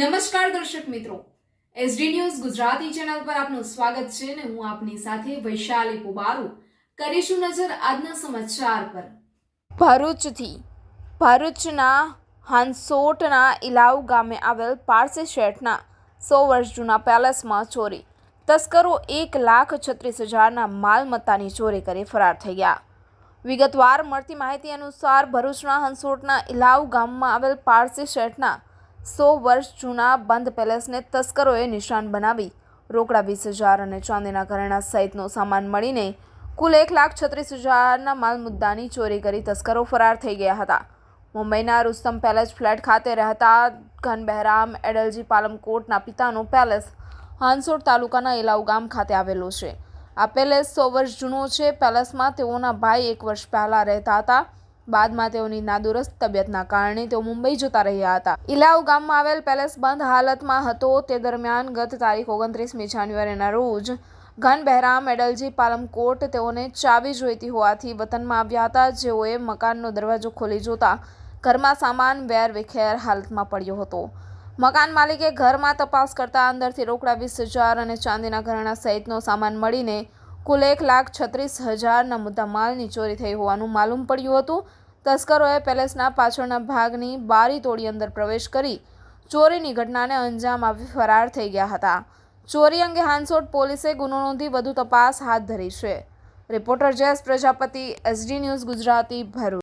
નમસ્કાર દર્શક મિત્રો. એસડી ન્યૂઝ ગુજરાતી ચેનલ પર આપનું સ્વાગત છે અને હું આપની સાથે વૈશાલી પુબારુ. કરીશું નજર આજના સમાચાર પર. ભરૂચથી. ભરૂચના હાંસોટના ઇલાવ ગામે આવેલ પારસી શેઠના સો વર્ષ જૂના પેલેસમાં ચોરી. તસ્કરો એક લાખ છત્રીસ હજારના માલમત્તાની ચોરી કરી ફરાર થઈ ગયા. વિગતવાર મળતી માહિતી અનુસાર ભરૂચના હંસોટના ઇલાવ ગામમાં આવેલ પારસી શેઠના સો વર્ષ જૂના બંધ પેલેસને તસ્કરોએ નિશાન બનાવી. રોકડા વીસ હજાર અને ચાંદીના ઘરેણા સહિતનો સામાન મળીને કુલ એક લાખ છત્રીસ હજારના માલ મુદ્દાની ચોરી કરી તસ્કરો ફરાર થઈ ગયા હતા. મુંબઈના રુસ્તમ પેલેસ ફ્લેટ ખાતે રહેતા ઘન બહેરામ એડલજી પાલમકોટના પિતાનો પેલેસ હાંસોડ તાલુકાના એલાવ ગામ ખાતે આવેલો છે. આ પેલેસ સો વર્ષ જૂનો છે. પેલેસમાં તેઓના ભાઈ એક વર્ષ પહેલાં રહેતા હતા. બાદમાં તેઓની નાદુરસ્ત તબિયતના કારણે તેઓ મુંબઈ જતા રહ્યા હતા. ઇલાવ ગામમાં આવેલ પેલેસ બંધ હાલતમાં હતો. તે દરમિયાન ગત તારીખ ઓગણત્રીસમી જાન્યુઆરીના રોજ ઘન બહેરામ એડલજી, પાલમકોટ તેઓને ચાવી જોઈતી હોવાથી વતનમાં આવ્યા હતા. જેઓએ મકાનનો દરવાજો ખોલી જોતા ઘરમાં સામાન, વેર વિખેર હાલતમાં પડ્યો હતો. મકાન માલિકે ઘરમાં તપાસ કરતા અંદરથી રોકડા વીસ હજાર અને ચાંદીના ઘરેણા સહિતનો સામાન મળીને કુલ એક લાખ છત્રીસ હજારના મુદ્દા માલની ચોરી થઈ હોવાનું માલુમ પડ્યું હતું. તસ્કરોએ પેલેસના પાછળના ભાગની બારી તોડી અંદર પ્રવેશ કરી ચોરીની ઘટનાને અંજામ આપી ફરાર થઈ ગયા હતા. ચોરી અંગે હાંસોટ પોલીસે ગુનો નોંધી વધુ તપાસ હાથ ધરી છે. Reporter Jayesh Prajapati, SD news Gujarati Bharuch.